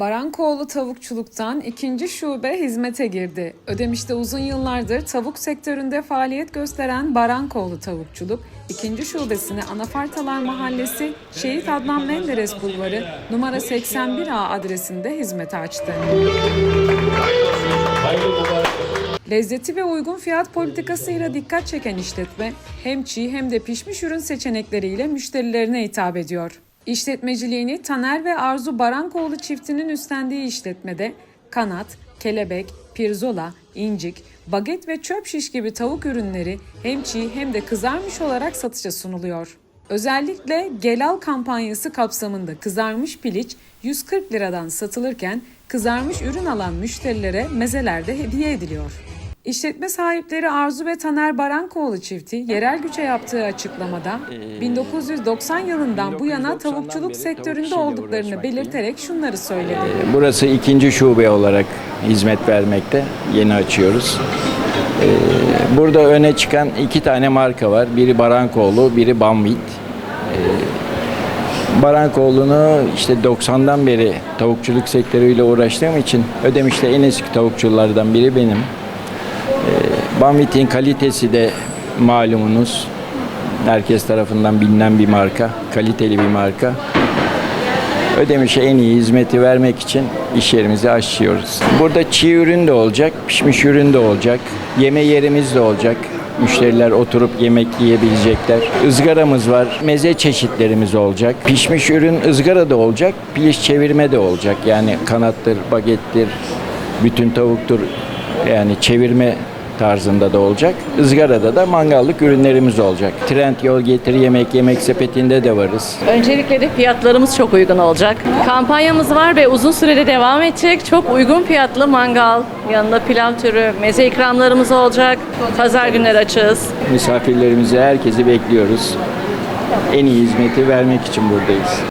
Barankoğlu Tavukçuluk'tan ikinci şube hizmete girdi. Ödemiş'te uzun yıllardır tavuk sektöründe faaliyet gösteren Barankoğlu Tavukçuluk, ikinci şubesini Anafartalar Mahallesi, Şehit Adnan Menderes Bulvarı, numara 81A adresinde hizmete açtı. Lezzeti ve uygun fiyat politikasıyla dikkat çeken işletme, hem çiğ hem de pişmiş ürün seçenekleriyle müşterilerine hitap ediyor. İşletmeciliğini Taner ve Arzu Barankoğlu çiftinin üstlendiği işletmede kanat, kelebek, pirzola, incik, baget ve çöp şiş gibi tavuk ürünleri hem çiğ hem de kızarmış olarak satışa sunuluyor. Özellikle Gelal kampanyası kapsamında kızarmış piliç 140 liradan satılırken kızarmış ürün alan müşterilere mezelerde hediye ediliyor. İşletme sahipleri Arzu ve Taner Barankoğlu çifti yerel güce yaptığı açıklamada 1990 yılından bu yana 1990'dan tavukçuluk sektöründe tavuk olduklarını belirterek şunları söyledi. Burası ikinci şube olarak hizmet vermekte. Yeni açıyoruz. Ee, Burada öne çıkan iki tane marka var. Biri Barankoğlu, biri Banvit. Ee, Barankoğlu'nu işte 90'dan beri tavukçuluk sektörüyle uğraştığım için Ödemiş'te en eski tavukçulardan biri benim. Banvit'in kalitesi de malumunuz. Herkes tarafından bilinen bir marka, kaliteli bir marka. Ödemiş'e en iyi hizmeti vermek için iş yerimizi açıyoruz. Burada çiğ ürün de olacak, pişmiş ürün de olacak, yeme yerimiz de olacak. Müşteriler oturup yemek yiyebilecekler. Izgaramız var, meze çeşitlerimiz olacak. Pişmiş ürün ızgara da olacak, piliç çevirme de olacak. Yani kanattır, bagettir, bütün tavuktur. Yani çevirme tarzında da olacak. Izgarada da mangallık ürünlerimiz olacak. Trend yol getir yemek, yemek sepetinde de varız. Öncelikle de fiyatlarımız çok uygun olacak. Kampanyamız var ve uzun sürede devam edecek. Çok uygun fiyatlı mangal, yanında pilav türü, meze ikramlarımız olacak. Pazar günleri açığız. Misafirlerimizi, herkesi bekliyoruz. En iyi hizmeti vermek için buradayız.